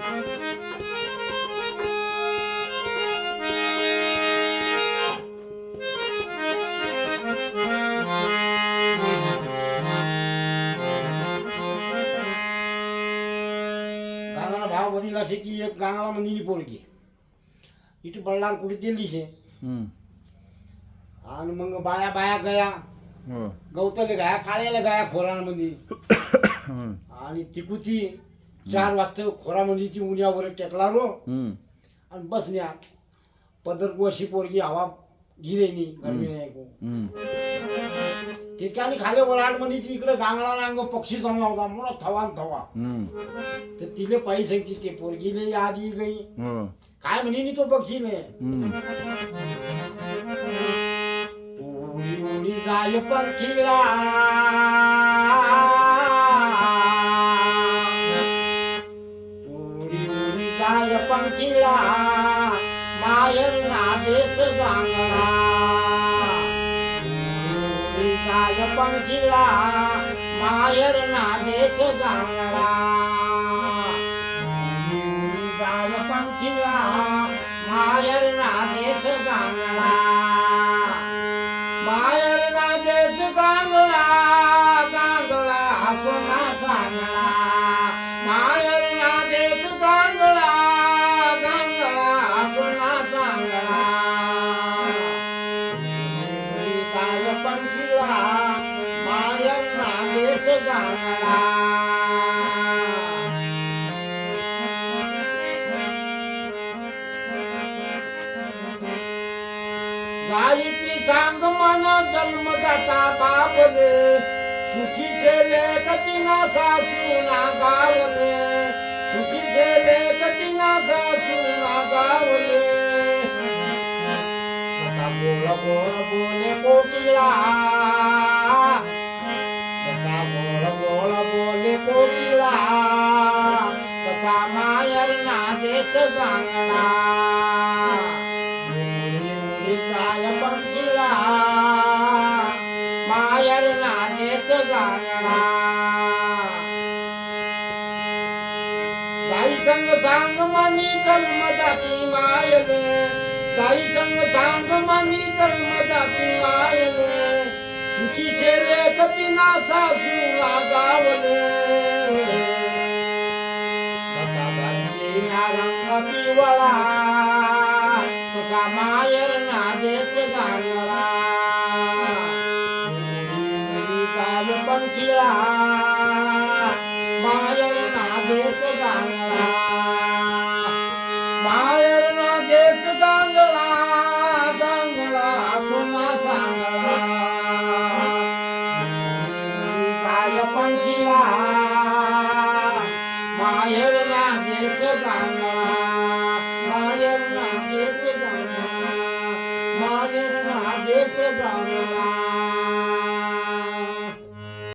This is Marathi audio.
गाण्याला भाव बनील असे की एक गाण्याला मंदिनी पोरगी इथे बळणार कुठे दिल्ली शे. आणि मग बाया बाया गया. गवतले गाया काळ्याला गाया खोरांमध्ये. आणि तिकुती चार वाजता खोरामध्ये ती उन्यावर टेकला रो हम्म. आणि बसण्या पदर अशी पोरगी हवा गिरेनी गरमी नाही. ठिकाणी खाली वराड म्हणे ती इकडे गांगडा रांग पक्षी जमला होता मोठा थवा न थवा. तर तिले पैसे की ते पोरगीले आधी गई हो. काय म्हणे नी तो पक्षीने हम्म. उडी उडी गाय पंखीला गाय पंखिला मायर नादेश सांगला उडी गाय पंखीला मायर नादेश सांगला उडी गाय मायर नादेश सांगला मायर नादेश गांगला नादेश गांगला गायकी सांग मन जन्मदाता बापले सुखीचे लेखती ना सासू ना गावले सुखीचे लेखती ना सासू ना गावले कसा बोल बोल बोले कोकिला कसा कसा मायर ना गांगला काय पंखीला मायर नानेच गाणला गाई संग सांग मनी कर्म जाती मायले गाई संग सांग मनी कर्म जाती मायले सुखी शेरे कती ना सासू ना गावले पिवळा तुझा मायर नादेच गाणला पंखिळा मायर नादेच गाणला मायर नादेच गांगळा गांगळा गांगला पुन्हा सांगला पंखिळा मायर नादेच गांगळा गाणला मायर